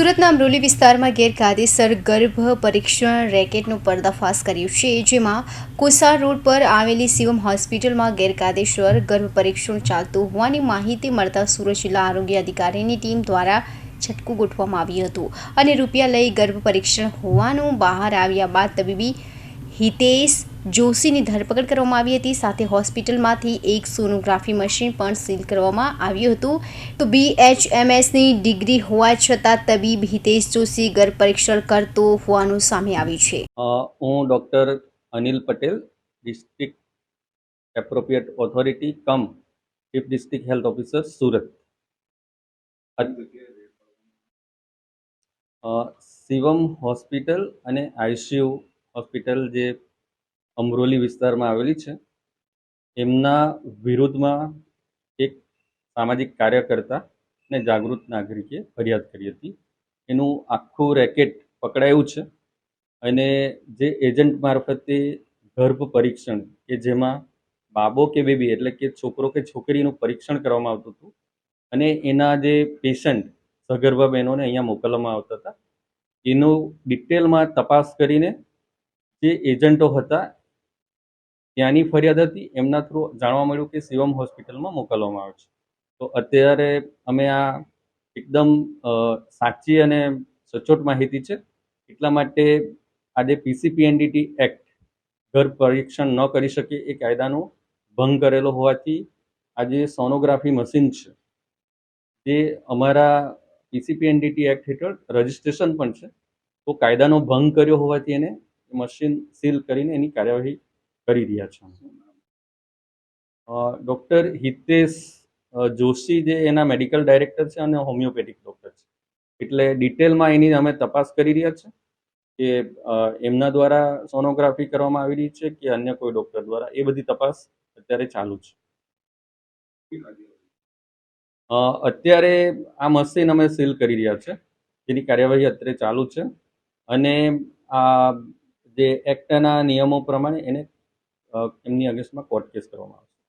સુરતના અમરોલી વિસ્તારમાં ગેરકાયદેસર ગર્ભ પરીક્ષણ રેકેટનો પર્દાફાશ કર્યું છે, જેમાં કોસાર રોડ પર આવેલી શિવમ હોસ્પિટલમાં ગેરકાયદેસર ગર્ભ પરીક્ષણ ચાલતું હોવાની માહિતી મળતા સુરત જિલ્લા આરોગ્ય અધિકારીની ટીમ દ્વારા છટકું ગોઠવવામાં આવ્યું હતું અને રૂપિયા લઈ ગર્ભ પરીક્ષણ હોવાનું બહાર આવ્યા બાદ તબીબી હિતેશ જોશીની ધરપકડ કરવામાં આવી હતી. સાથે હોસ્પિટલમાંથી એક સોનોગ્રાફી મશીન પણ સીલ કરવામાં આવ્યું હતું. તો બીએચએમએસની ડિગ્રી હોવા છતાં તબીબ હિતેશ જોશી ગર્ભ પરીક્ષણ કરતો હોવાનું સામે આવ્યું છે. હું doctor Anil Patel, district appropriate authority, cum chief district health officer, Surat. Shivam hospital અને આઈસીયુ હોસ્પિટલ જે અમરોલી વિસ્તારમાં આવેલી છે. એમના વિરોધમાં એક સામાજિક કાર્યકર્તા ને જાગૃત નાગરિકે ફરિયાદ કરી હતી. એનું આખું રેકેટ પકડાયું છે અને જે એજન્ટ મારફતે ગર્ભ પરીક્ષણ કે જેમાં બાબો કે બેબી એટલે કે છોકરો કે છોકરીનું પરીક્ષણ કરવામાં આવતું હતું અને એના જે પેશન્ટ સગર્ભા બહેનોને અહીંયા મોકલવામાં આવતા હતા. એનું ડિટેલમાં તપાસ કરીને જે એજન્ટો હતા ત્યાંની ફરિયાદ હતી, એમના થ્રુ જાણવા મળ્યું કે શિવમ હોસ્પિટલમાં મોકલવામાં આવે છે. તો અત્યારે અમે આ એકદમ સાચી અને સચોટ માહિતી છે. એટલા માટે આજે પીસીપીએનડીટી એક્ટ ઘર પરીક્ષણ ન કરી શકે એ કાયદાનો ભંગ કરેલો હોવાથી આજે સોનોગ્રાફી મશીન છે જે અમારા પીસીપીએનડીટી એક્ટ હેઠળ રજિસ્ટ્રેશન પણ છે. તો કાયદાનો ભંગ કર્યો હોવાથી એને મશીન સીલ કરીને એની કાર્યવાહી કરી રહ્યા છો. ડૉક્ટર હિતેશ જોશી જે એના મેડિકલ ડાયરેક્ટર છે અને હોમિયોપેથિક ડૉક્ટર છે. એટલે ડિટેલમાં એની અમે તપાસ કરી રહ્યા છે કે એમના દ્વારા સોનોગ્રાફી કરવામાં આવી રહી છે કે અન્ય કોઈ ડૉક્ટર દ્વારા? એ બધી તપાસ અત્યારે ચાલુ છે. અત્યારે આ મશીન અમે સીલ કરી રહ્યા છે. જેની કાર્યવાહી અત્યારે ચાલુ છે. અને આ જે એક્ટના નિયમો પ્રમાણે એને એમની અગેન્સ્ટમાં કોર્ટ કેસ કરવામાં આવશે.